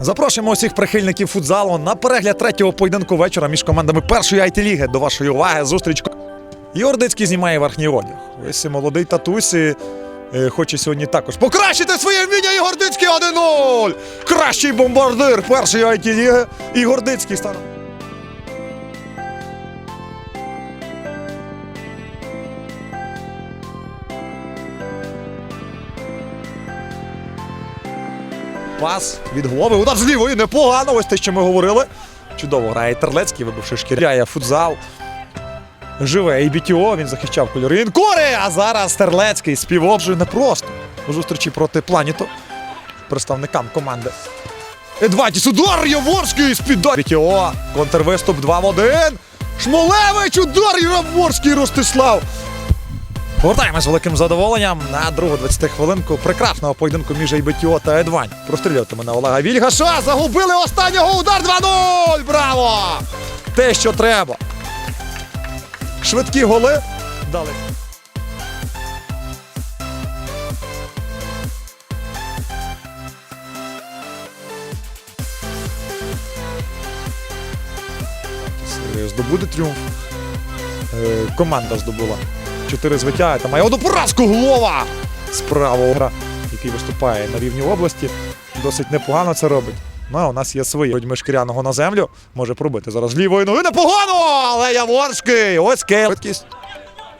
Запрошуємо усіх прихильників футзалу на перегляд третього поєдинку вечора між командами першої it ліги До вашої уваги зустріч. Йордицький знімає верхній одяг. Ось і молодий татусі. е, Хоче сьогодні також покращити своє вміння і Гордицький 1-0! Кращий бомбардир першої it ліги і Гордицький стане. Пас від голови. Удар з лівої непогано. Ось те, що ми говорили. Чудово грає Терлецький, вибивши шкіряє футзал. Живе і BTO, він захищав кольори Інкори, а зараз Терлецький співоджує непросто у зустрічі проти Планіто представникам команди. Едватіс удар Яворський з-під BTO. Контрвиступ 2 в 1. Шмулевич удар Яворський Ростислав. Повертаємось з великим задоволенням на другу 20 хвилинку прекрасного поєдинку між АйБТО та Едвань. Прострілюватиме на Олега Вільгаша. Загубили останнього удар 2-0! Браво! Те, що треба. Швидкі голи. Дали. Здобуде тріумф. Е, Команда здобула. Чотири звиття. Та має одну поразку голова з правого гра, який виступає на рівні області. Досить непогано це робить. Ну, а у нас є свої. Людьми шкіряного на землю. Може пробити зараз лівою ноги. Непогано! Але Яворський! Ось. Швидкість.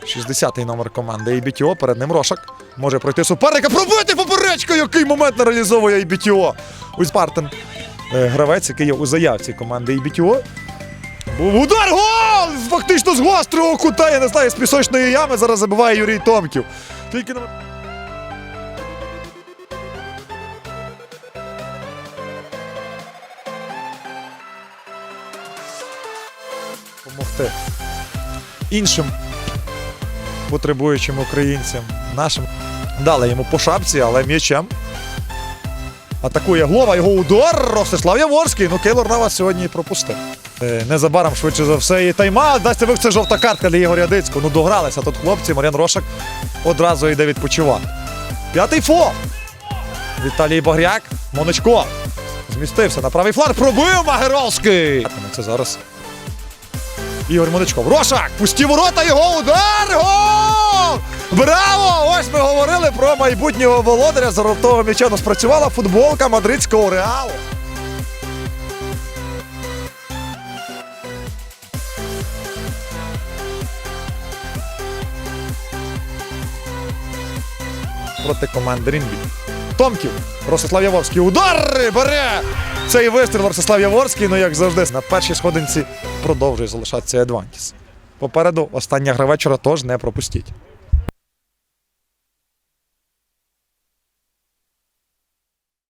60-й номер команди IBTO. Перед ним Рошак. Може пройти суперника. Пробити поперечку! Який момент не реалізовує IBTO. Ось Партен. е, Гравець, який є у заявці команди IBTO. Був удар гол! Фактично з гострого кута, я не знаю, з пісочної ями зараз забиває Юрій Томків. Тільки на... Помогти іншим потребуючим українцям, нашим. Дали йому по шапці, але м'ячем. Атакує Глова, його удар. Ростислав Яворський. Ну, Кейлор Навас сьогодні пропустив. Е, Незабаром, швидше за все, і тайма. Дасть ви це жовта картка для Ігоря Дицького. Ну, догралися тут хлопці. Мар'ян Рошак одразу йде відпочивати. П'ятий фол. Віталій Багряк. Моночко. Змістився на правий фланг. Пробив Магеровський. Це зараз. Ігор Моничков. Рошак! Пусті ворота, його удар! Гол! Браво! Ось ми говорили про майбутнього володаря золотого м'яча. Ну, спрацювала футболка мадридського реалу. Проти команди Рінбі. Томків. Ростислав Яворський. Удар! Бере! Цей вистріл Ростислав Яворський, ну як завжди, на першій сходинці продовжує залишатися Едвантіс. Попереду остання гра вечора, тож не пропустіть.